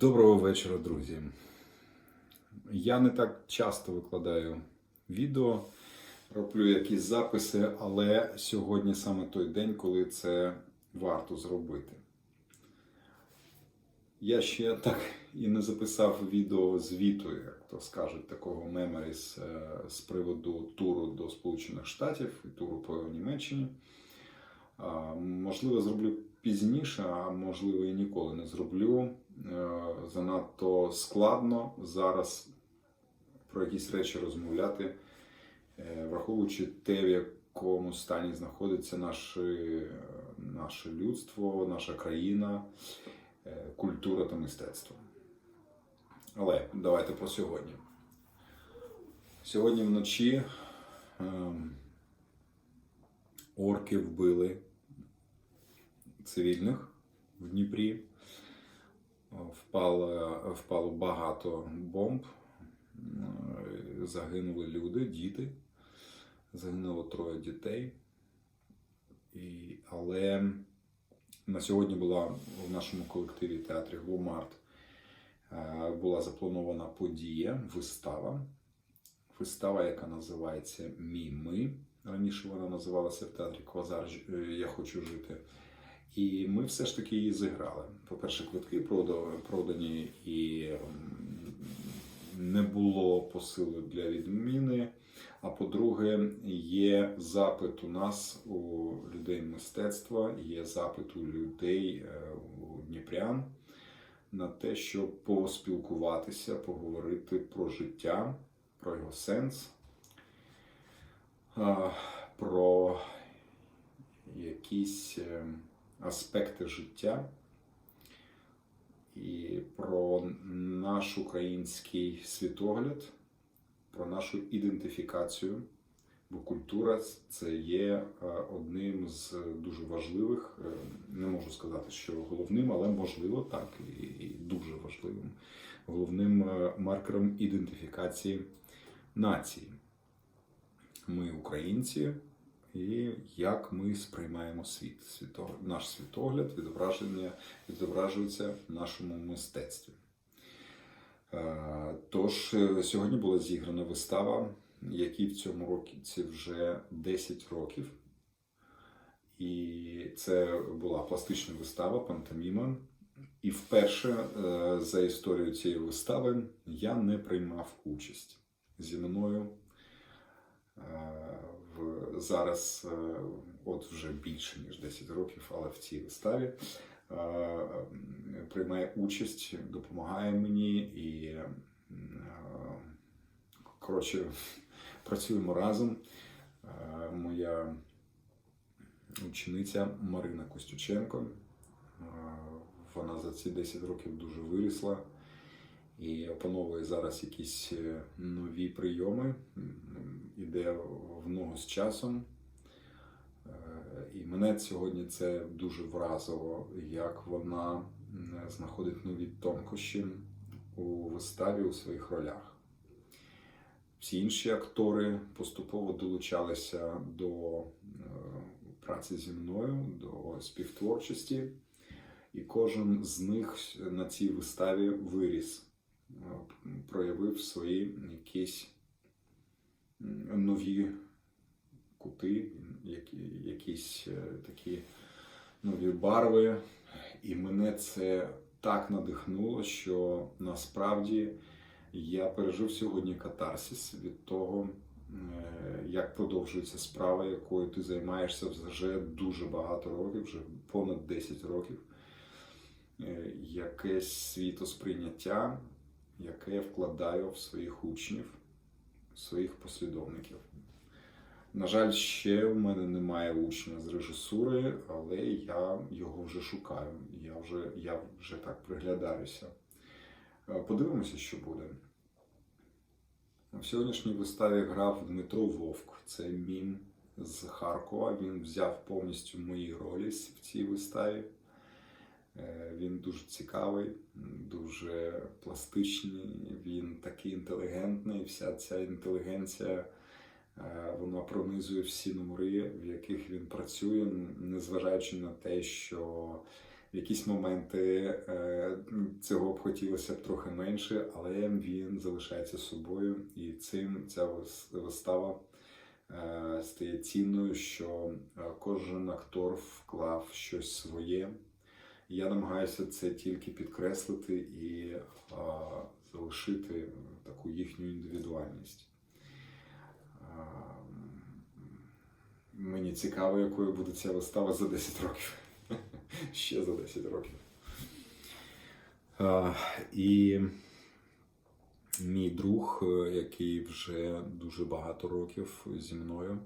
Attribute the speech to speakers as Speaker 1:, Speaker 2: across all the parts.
Speaker 1: Доброго вечора, друзі. Я не так часто викладаю відео, роблю якісь записи, але сьогодні саме той день, коли це варто зробити. Я ще так і не записав відео звіту, як то скажуть, такого меморіс з приводу туру до Сполучених Штатів і туру по Німеччині. Можливо, зроблю пізніше, а можливо і ніколи не зроблю. Е, Занадто складно зараз про якісь речі розмовляти, е, враховуючи те, в якому стані знаходиться наше, наше людство, наша країна, е, культура та мистецтво. Але давайте про сьогодні. Сьогодні вночі ем, орки вбили цивільних в Дніпрі. Впало, впало багато бомб, е, загинули люди, діти, загинуло троє дітей. І, але на сьогодні була в нашому колективі театрі Гломарт е, була запланована подія, вистава. Вистава, яка називається Мій ми. Раніше вона називалася в театрі Квазар е, Я хочу жити. І ми все ж таки її зіграли. По-перше, квитки продані і не було посили для відміни. А по-друге, є запит у нас, у людей мистецтва, є запит у людей, е, у дніпрян на те, щоб поспілкуватися, поговорити про життя, про його сенс, про якісь е, аспекти життя і про наш український світогляд, про нашу ідентифікацію. Бо культура це є е, одним з дуже важливих, е, не можу сказати, що головним, але можливо так, і дуже важливим, головним е, маркером ідентифікації нації. Ми українці, і як ми сприймаємо світ. Світо, наш світогляд відображення відображується в нашому мистецтві. Е, Тож е, сьогодні була зіграна вистава, якій в цьому році вже 10 років. І це була пластична вистава Пантоміма. І вперше е, за історію цієї вистави я не приймав участь зі мною зараз, е, от вже більше ніж 10 років, але в цій виставі е, приймає участь, допомагає мені і е, коротше працюємо разом. Моя учениця Марина Костюченко. Вона за ці 10 років дуже вирісла і опановує зараз якісь е, нові прийоми, іде в ногу з часом. Е, І мене сьогодні це дуже вразило, як вона знаходить нові тонкощі у виставі у своїх ролях. Всі інші актори поступово долучалися до е, праці зі мною, до співтворчості, і кожен з них на цій виставі виріс, проявив свої якісь нові кути, якісь е, такі нові барви. І мене це так надихнуло, що насправді я пережив сьогодні катарсис від того, е, як продовжується справа, якою ти займаєшся вже дуже багато років, вже понад 10 років. Е, Якесь світосприйняття, яке я вкладаю в своїх учнів, своїх послідовників. На жаль, ще в мене немає учня з режисури, але я його вже шукаю. Я вже, я вже так приглядаюся. Е, Подивимося, що буде. В сьогоднішній виставі грав Дмитро Вовк. Це мім з Харкова. Він взяв повністю мої ролі в цій виставі. Е, Він дуже цікавий, дуже пластичний, він такий інтелігентний. Вся ця інтелігенція е, вона пронизує всі номери, в яких він працює, незважаючи на те, що В якісь моменти е, цього б хотілося б трохи менше, але він залишається собою, і цим ця вистава стає цінною, що кожен актор вклав щось своє. Я намагаюся це тільки підкреслити і е, залишити таку їхню індивідуальність. Е, Мені цікаво, якою буде ця вистава за 10 років. Ще за 10 років. А, і мій друг, е, який вже дуже багато років зі мною,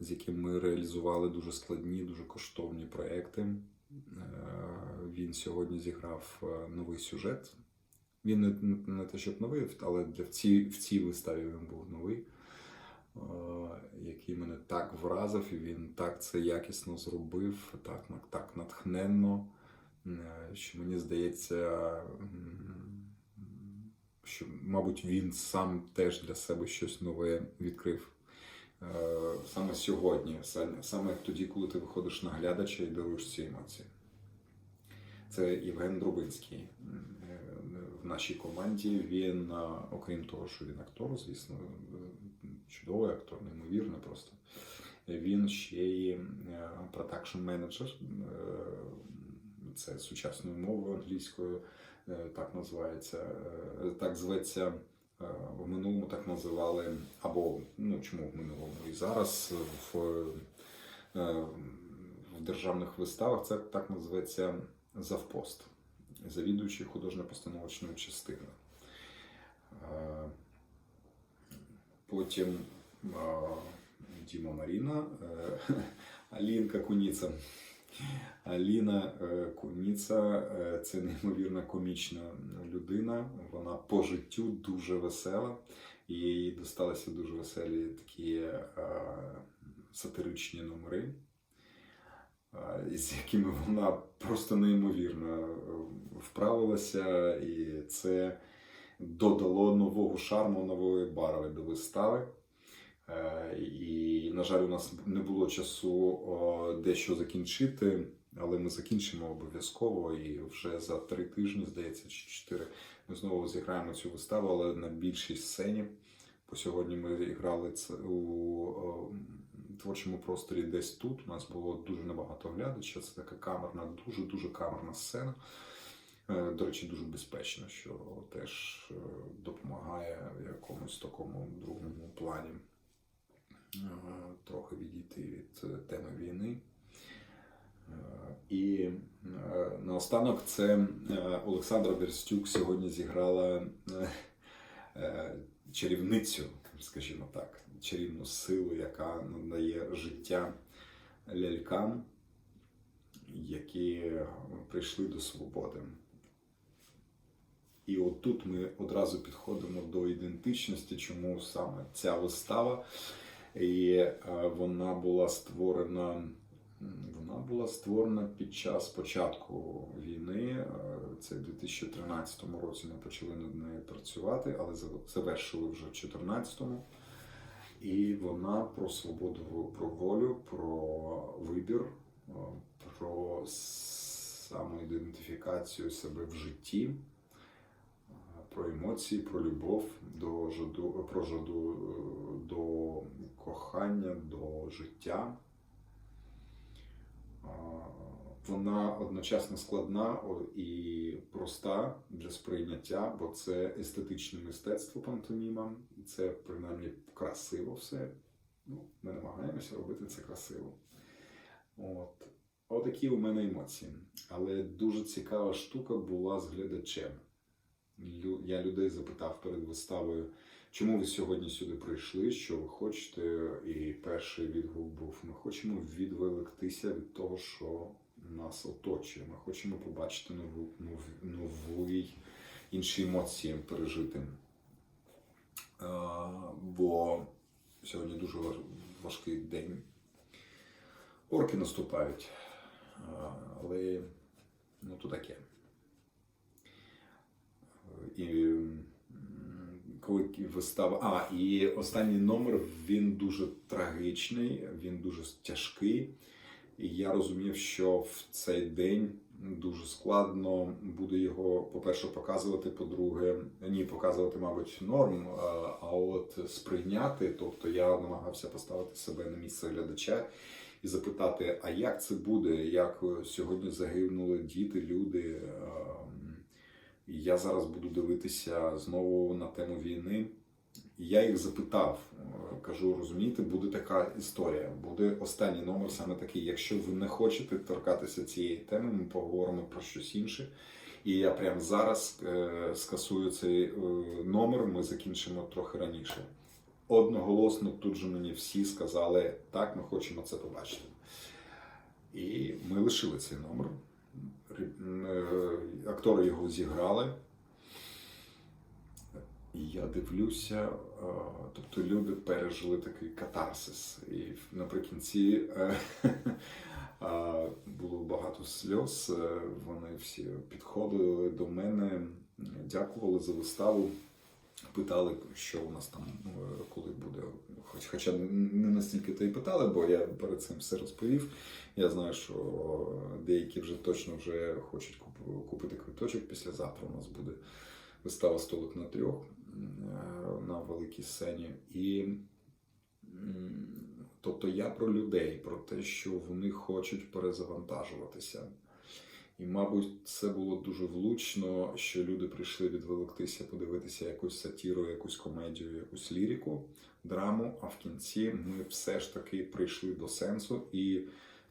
Speaker 1: з яким ми реалізували дуже складні, дуже коштовні проекти. Е, Він сьогодні зіграв е, новий сюжет. Він не, не те, щоб новий, але для в цій, в цій виставі він був новий, е, який мене так вразив, і він так це якісно зробив, так, так натхненно, що мені здається, що, мабуть, він сам теж для себе щось нове відкрив. Е, Саме сьогодні, саме- тоді, коли ти виходиш на глядача і даруєш ці емоції. Це Євген Дробинський е, в нашій команді. Він, е, окрім того, що він актор, звісно, чудовий актор, неймовірний просто. Він ще й продакшн менеджер. Це сучасною мовою англійською, так називається, так зветься. Е, В минулому так називали, або ну чому в минулому і зараз в, е, в державних виставах це так називається завпост, завідуючий художньо-постановочною частиною. Е, Потім Діма Маріна, Алінка Куніца. Аліна е, Куніца е, це неймовірно комічна людина. Вона по життю дуже весела. І їй досталися дуже веселі такі е, сатиричні номери, з якими вона просто неймовірно вправилася, і це додало нового шарму, нової барви до вистави. Е, І, на жаль, у нас не було часу дещо закінчити, але ми закінчимо обов'язково. І вже за три тижні, здається, чи чотири, ми знову зіграємо цю виставу, але на більшій сцені. Бо сьогодні ми грали це у творчому просторі десь тут. У нас було дуже небагато глядачів. Це така камерна, дуже-дуже камерна сцена. Е, До речі, дуже безпечно, що теж е, допомагає в якомусь такому другому плані трохи відійти від е, теми війни. Е, І е, наостанок це Олександра Берстюк сьогодні зіграла чарівницю, скажімо так, чарівну силу, яка надає життя лялькам, які прийшли до свободи. І отут ми одразу підходимо до ідентичності, чому саме ця вистава. І е, вона була створена. Вона була створена під час початку війни. Е, Це в 2013 році ми почали над нею працювати, але завершили вже в 2014. І вона про свободу, про волю, про вибір, е, про самоідентифікацію себе в житті, про емоції, про любов до жаду, про жаду е, до кохання, до життя. Вона одночасно складна і проста для сприйняття, бо це естетичне мистецтво пантоміма, це принаймні красиво все. Ну, ми намагаємося робити це красиво. От. Отакі у мене емоції. Але дуже цікава штука була з глядачем. Я людей запитав перед виставою, чому ви сьогодні сюди прийшли, що ви хочете. І перший відгук був: ми хочемо відволіктися від того, що нас оточує. Ми хочемо побачити нову, нову, інші емоції пережити. А, бо сьогодні дуже важкий день. Орки наступають. Але ну то таке. І коли вистава. А, і останній номер він дуже трагічний, він дуже тяжкий. І я розумів, що в цей день дуже складно буде його, по-перше, показувати, по-друге, ні, показувати, мабуть, норм, а, от сприйняти. Тобто я намагався поставити себе на місце глядача і запитати, а як це буде, як сьогодні загинули діти, люди. Я зараз буду дивитися знову на тему війни. Я їх запитав, е, кажу, розумієте, буде така історія, буде останній номер саме такий. Якщо ви не хочете торкатися цієї теми, ми поговоримо про щось інше. І я прямо зараз е, скасую цей е, номер, ми закінчимо трохи раніше. Одноголосно тут же мені всі сказали, так, ми хочемо це побачити. І ми лишили цей номер. Е, Актори його зіграли. І я дивлюся, е, тобто люди пережили такий катарсис. І наприкінці е, було багато сльоз. Вони всі підходили до мене, дякували за виставу, питали, що у нас там, е, коли буде. Хоч, хоча не настільки то й питали, бо я перед цим все розповів. Я знаю, що деякі вже точно вже хочуть куп- купити квиточок. Післязавтра у нас буде вистава столик на трьох е, на великій сцені. І тобто я про людей, про те, що вони хочуть перезавантажуватися. І, мабуть, це було дуже влучно, що люди прийшли відволіктися, подивитися якусь сатіру, якусь комедію, якусь ліріку, драму. А в кінці ми все ж таки прийшли до сенсу і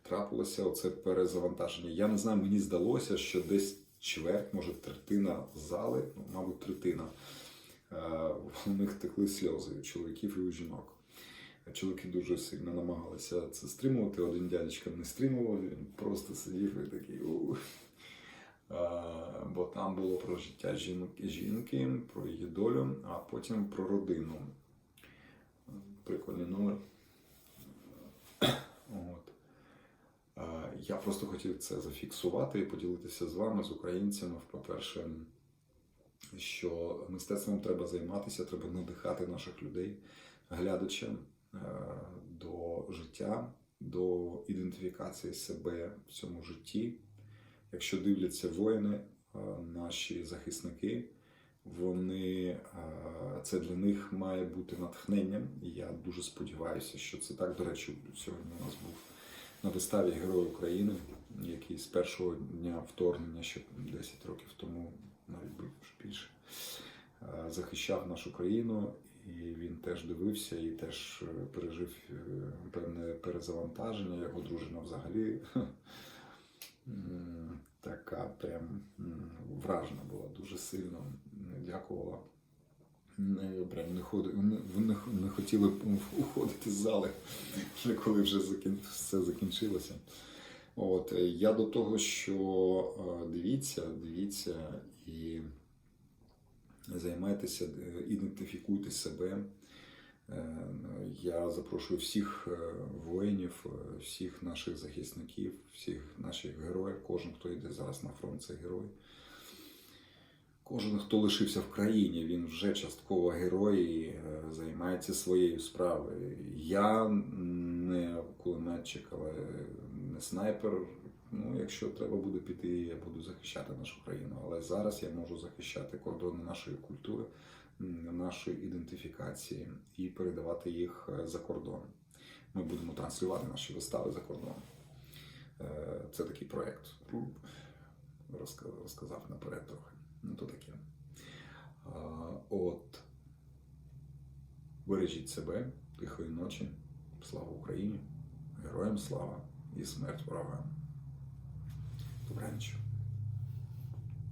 Speaker 1: трапилося оце перезавантаження. Я не знаю, мені здалося, що десь чверть, може третина зали, ну, мабуть, третина. е, У них текли сльози чоловіків і у жінок. Чоловіки дуже сильно намагалися це стримувати. Один дядечка не стримував, він просто сидів і такий. «У». Е, Бо там було про життя жінки, жінки, про її долю, а потім про родину. Прикольний номер. От. Е, Я просто хотів це зафіксувати і поділитися з вами, з українцями. По-перше, що мистецтвом треба займатися, треба надихати наших людей, глядача е, до життя, до ідентифікації себе в цьому житті. Якщо дивляться воїни, е, наші захисники, вони е, це для них має бути натхненням. І я дуже сподіваюся, що це так. До речі, сьогодні у нас був на виставі Герой України, який з першого дня вторгнення, ще 10 років тому, навіть більше, е, захищав нашу країну. І він теж дивився і теж е, пережив е, певне перезавантаження. Його дружина взагалі така прям вражена була дуже сильно. Дякувала. Прям не, ходи, не, не хотіли уходити з зали, вже коли вже закін, все закінчилося. От, е, я до того, що дивіться, дивіться і займайтеся, е, ідентифікуйте себе. Е, Я запрошую всіх е, воїнів, всіх наших захисників, всіх наших героїв. Кожен, хто йде зараз на фронт, це герой. Кожен, хто лишився в країні, він вже частково герой і займається своєю справою. Я не кулеметчик, але не снайпер. Ну, якщо треба буде піти, я буду захищати нашу країну. Але зараз я можу захищати кордони нашої культури, нашої ідентифікації і передавати їх е, за кордон. Ми будемо транслювати наші вистави за кордон. Е, Це такий проєкт. Розказав наперед трохи. Ну, то таке. От. Бережіть себе, тихої ночі. Слава Україні! Героям слава і смерть ворогам. do Brancho.